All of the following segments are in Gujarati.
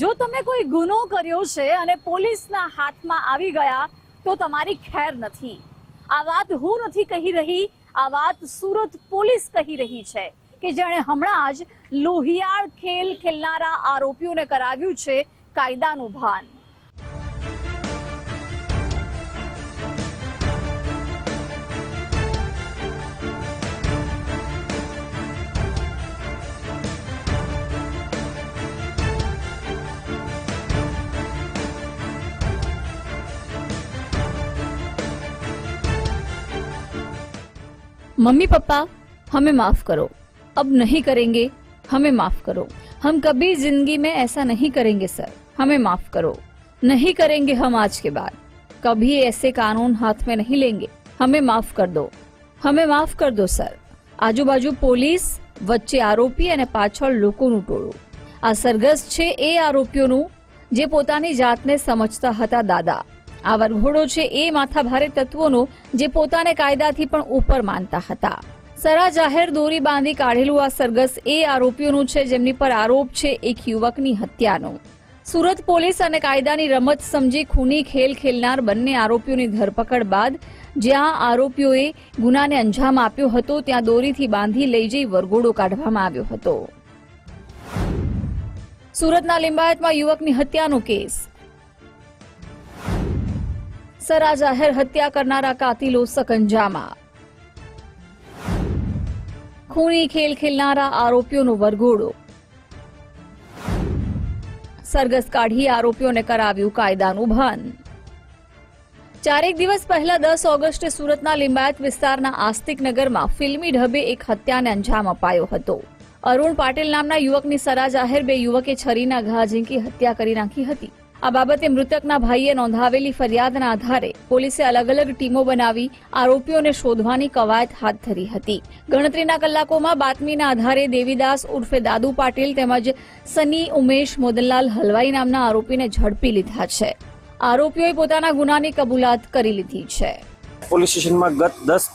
જો તમે કોઈ ગુનો કર્યો છે અને પોલીસના હાથમાં આવી ગયા, તો તમારી ખેર નથી. આ વાત હું નથી કહી રહી, આ વાત સુરત પોલીસ કહી રહી છે કે જેણે હમણાં જ લોહિયાળ ખેલ ખેલનારા આરોપીઓને કરાવ્યું છે કાયદાનું ભાન. मम्मी पापा हमें माफ करो अब नहीं करेंगे हमें माफ करो हम कभी जिंदगी में ऐसा नहीं करेंगे सर हमें माफ करो नहीं करेंगे हम आज के बाद कभी ऐसे कानून हाथ में नहीं लेंगे हमें माफ कर दो हमें माफ कर दो સર આજુબાજુ પોલીસ વચ્ચે આરોપી અને પાછળ લોકોનું ટોળું આ સરઘસ છે એ આરોપીઓનું જે પોતાની જાતને સમજતા હતા દાદા આ વરઘોડો છે એ માથાભારે તત્વોનો જે પોતાને કાયદાથી પણ ઉપર માનતા હતા. સરા જાહેર દોરી બાંધી કાઢેલું આ સરગસ એ આરોપીઓનું છે જેમની પર આરોપ છે એક યુવકની હત્યાનો. સુરત પોલીસ અને કાયદાની રમત સમજી ખૂની ખેલ ખેલનાર બંને આરોપીઓની ધરપકડ બાદ જ્યાં આરોપીઓએ ગુનાને અંજામ આપ્યો હતો ત્યાં દોરીથી બાંધી લઈ જઈ વરઘોડો કાઢવામાં આવ્યો હતો. સુરતના લિંબાયતમાં યુવકની હત્યાનો કેસ. સરા જાહેર હત્યા કરનારા કાતિલો સકંજામાં. ખૂની ખેલ ખેલનારા આરોપીઓનો વરઘોડો. સરઘસ કાઢી આરોપીઓને કરાવ્યું કાયદાનું ભાન. ચારેક દિવસ પહેલા દસ ઓગસ્ટે સુરતના લિંબાયત વિસ્તારના આસ્તિક નગરમાં ફિલ્મી ઢબે એક હત્યાને અંજામ અપાયો હતો. અરુણ પાટીલ નામના યુવકની સરા જાહેર બે યુવકે છરીના ઘા ઝીંકી હત્યા કરી નાખી હતી. આ બાબતે મૃતકના ભાઈએ નોંધાવેલી ફરિયાદના આધારે પોલીસે અલગ અલગ ટીમો બનાવી આરોપીઓને શોધવાની કવાયત હાથ ધરી હતી. ગણતરીના કલાકોમાં બાતમીના આધારે દેવીદાસ ઉર્ફે દાદુ પાટીલ તેમજ સની ઉમેશ મોદનલાલ હલવાઈ નામના આરોપીને ઝડપી લીધા છે. આરોપીઓએ પોતાના ગુનાની કબૂલાત કરી લીધી છે. પોલીસ સ્ટેશનમાં ગત દસ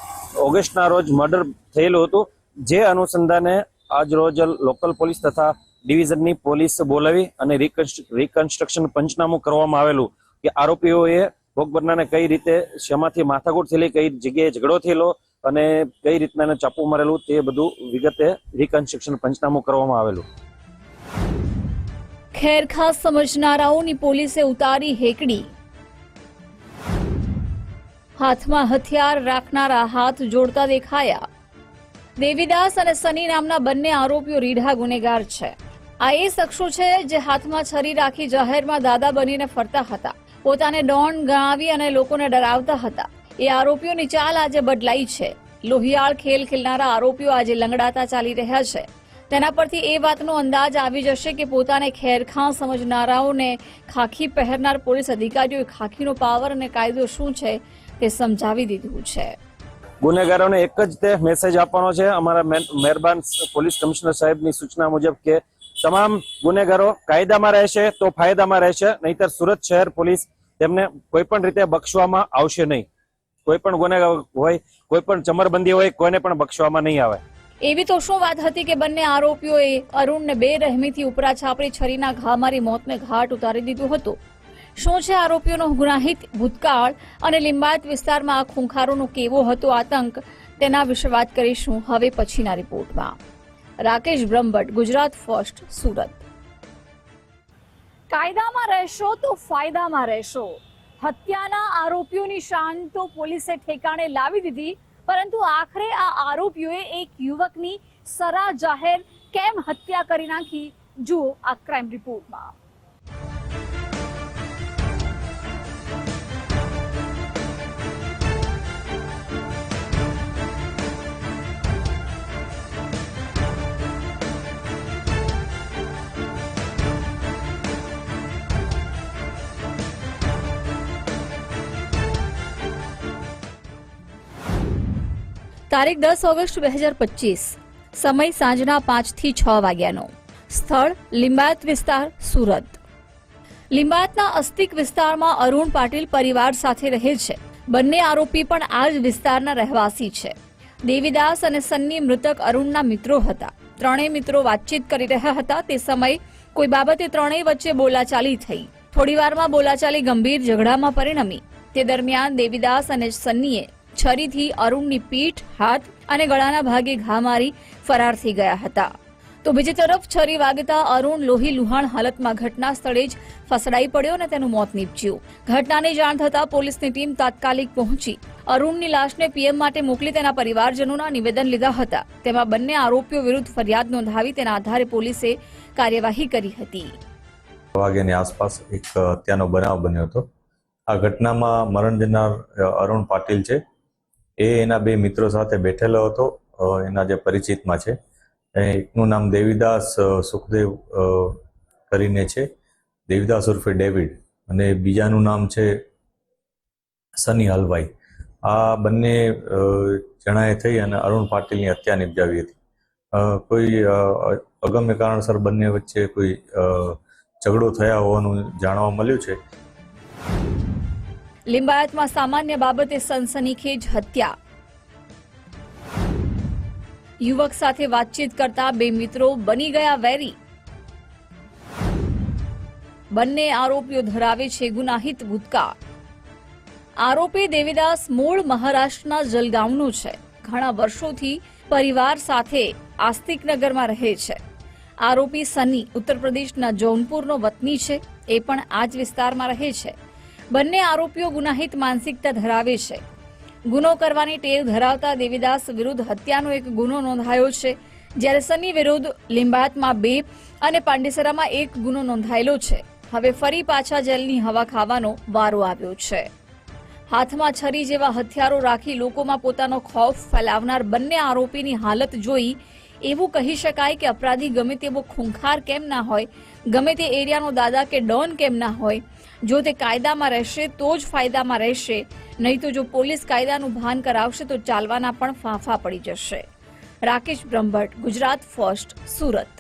ઓગસ્ટના રોજ મર્ડર થયેલું હતું. જે અનુસંધાને આજ રોજ લોકલ પોલીસ તથા ડિવિઝનની પોલીસ બોલાવી અને રિકન્સ્ટ્રક્શન પંચનામું કરવામાં આવેલું કે આરોપીઓએ ભોગબરનાને કઈ રીતે શેમાંથી માથાકૂટ થયેલી, કઈ જગ્યાએ ઝઘડો થયેલો અને કઈ રીતના એને ચાપુ મારેલું તે બધું વિગતે રિકન્સ્ટ્રક્શન પંચનામું કરવામાં આવેલું. ખેરખા સમજનારાઓની પોલીસે ઉતારી હેકડી. હાથમાં હથિયાર રાખનારા હાથ જોડતા દેખાયા. દેવીદાસ અને સની નામના બંને આરોપીઓ રીઢા ગુનેગાર છે. આ એ શખ્સો છે જે હાથમાં છરી રાખી જાહેરમાં દાદા બનીને ફરતા હતા. પોતાને ડોન ગણાવી અને લોકોને ડરાવતા હતા. એ આરોપીઓની ચાલ આજે બદલાઈ છે. લોહિયાળ ખેલ ખેલનારા આરોપીઓ આજે લંગડાતા ચાલી રહ્યા છે. તેના પરથી એ વાતનો અંદાજ આવી જશે કે પોતાને ખેરખાં સમજનારાઓને ખાખી પહેરનાર પોલીસ અધિકારીઓએ ખાખીનો પાવર અને કાયદો શું છે તે સમજાવી દીધું છે. ગુનેગારોને એક જ તે મેસેજ આપવાનો છે. અમારા મહેરબાન પોલીસ કમિશનર સાહેબની સૂચના મુજબ કે તમામ ગુનેગારો કાયદામાં રહેશે તો ફાયદામાં રહેશે, નહીતર સુરત શહેર પોલીસ તેમને કોઈ પણ રીતે બક્ષવામાં આવશે નહીં. કોઈ પણ ગુનેગાર હોય કોઈ પણ ચમરબંધી હોય, કોઈને પણ બક્ષવામાં નહીં આવે. એવી તો શું વાત હતી કે બંને આરોપીઓએ અરુણને બે રહેમીથી ઉપરા છાપરી છરીના ઘા મારી મોતને ઘાટ ઉતારી દીધું હતું. શું છે આરોપીઓનો ગુનાહિત ભૂતકાળ અને લિંબાયત વિસ્તારમાં આ ખૂંખારોનો કેવો હતો આતંક તેના વિશે વાત કરીશું હવે પછીના રિપોર્ટમાં. રાકેશ બ્રહ્મભટ્ટ, ગુજરાત ફર્સ્ટ, સુરત. કાયદામાં રહેશો તો ફાયદામાં રહેશો. હત્યાના આરોપીઓની શાન તો પોલીસે ઠેકાણે લાવી દીધી, પરંતુ આખરે આ આરોપીઓએ એક યુવકની સરા જાહેર કેમ હત્યા કરી નાખી? જુઓ આ ક્રાઇમ રિપોર્ટમાં. તારીખ દસ ઓગસ્ટ બે હજાર પચીસ. સમય સાંજના પાંચથી છ વાગ્યાનો. સ્થળ લિંબાયત વિસ્તાર, સુરત. લિંબાયતના અસ્તિક વિસ્તારમાં અરુણ પાટીલ પરિવાર સાથે રહે છે. બંને આરોપી પણ આ જ વિસ્તારના રહેવાસી છે. દેવીદાસ અને સન્ની મૃતક અરુણના મિત્રો હતા. ત્રણેય મિત્રો વાતચીત કરી રહ્યા હતા. તે સમયે કોઈ બાબતે ત્રણેય વચ્ચે બોલાચાલી થઈ. થોડીવારમાં બોલાચાલી ગંભીર ઝઘડામાં પરિણમી. તે દરમિયાન દેવીદાસ અને સન્નીએ છરીથી અરુણની પીઠ, હાથ અને ગળાના ભાગે ઘા મારી ફરાર થઈ ગયા હતા. તો બીજી તરફ છરી વાગતા અરુણ લોહી લુહાણ હાલતમાં ઘટના સ્થળે જ ફસડાઈ પડ્યો અને તેનું મોત નીપજ્યું. ઘટનાની જાણ થતાં પોલીસની ટીમ તાત્કાલિક પહોંચી. અરુણની લાશને પીએમ માટે મોકલી તેના પરિવારજનોના નિવેદન લીધા હતા. તેમાં બંને આરોપીઓ વિરુદ્ધ ફરિયાદ નોંધાવી તેના આધારે પોલીસે કાર્યવાહી કરી હતી. વાગ્યાની આસપાસ એક હત્યાનો બનાવ બન્યો હતો. આ ઘટનામાં મરણ જનાર અરુણ પાટીલ છે. એ એના બે મિત્રો સાથે બેઠેલો હતો એના જે પરિચિતમાં છે. એકનું નામ દેવીદાસ સુખદેવ કરીને છે. દેવીદાસ ઉર્ફે ડેવિડ અને બીજાનું નામ છે સની હલવાઈ. આ બંને જણાએ થઈ અને અરુણ પાટીલની હત્યા નિપજાવી હતી. કોઈ અગમ્ય કારણસર બંને વચ્ચે કોઈ ઝઘડો થયા હોવાનું જાણવા મળ્યું છે. લિંબાયતમાં સામાન્ય બાબતે સનસનીખેજ હત્યા. યુવક સાથે વાતચીત કરતા બે મિત્રો બની ગયા વેરી. બંને આરોપીઓ ધરાવે છે ગુનાહિત ભૂતકાળ આરોપી દેવીદાસ મૂળ મહારાષ્ટ્રના જલગાંવનો છે. ઘણા વર્ષોથી પરિવાર સાથે આસ્તિકનગરમાં રહે છે. આરોપી સની ઉત્તર પ્રદેશના જૌનપુરનો વતની છે. એ પણ આ જ વિસ્તારમાં રહે છે. બંને આરોપીઓ ગુનાહિત માનસિકતા ધરાવે છે. ગુનો કરવાની ટેવ ધરાવતા દેવીદાસ વિરુદ્ધ હત્યાનો એક ગુનો નોંધાયો છે. જ્યારે સની વિરુદ્ધ લિંબાયતમાં બે અને પાંડેસરામાં એક ગુનો નોંધાયેલો છે. હવે ફરી પાછા જેલની હવા ખાવાનો વારો આવ્યો છે. હાથમાં છરી જેવા હથિયારો રાખી લોકોમાં પોતાનો ખૌફ ફેલાવનાર બંને આરોપીની હાલત જોઈ એવું કહી શકાય કે અપરાધી ગમે તેવો ખૂંખાર કેમ ના હોય, ગમે તે એરિયાનો દાદા કે ડોન કેમ ના હોય. જો તે કાયદામાં રહેશે તો જ ફાયદામાં રહેશે. નહીં તો જો પોલીસ કાયદાનું ભાન કરાવશે તો ચાલવાના પણ ફાંફા પડી જશે. રાકેશ બ્રહ્મભટ્ટ, ગુજરાત ફર્સ્ટ, સુરત.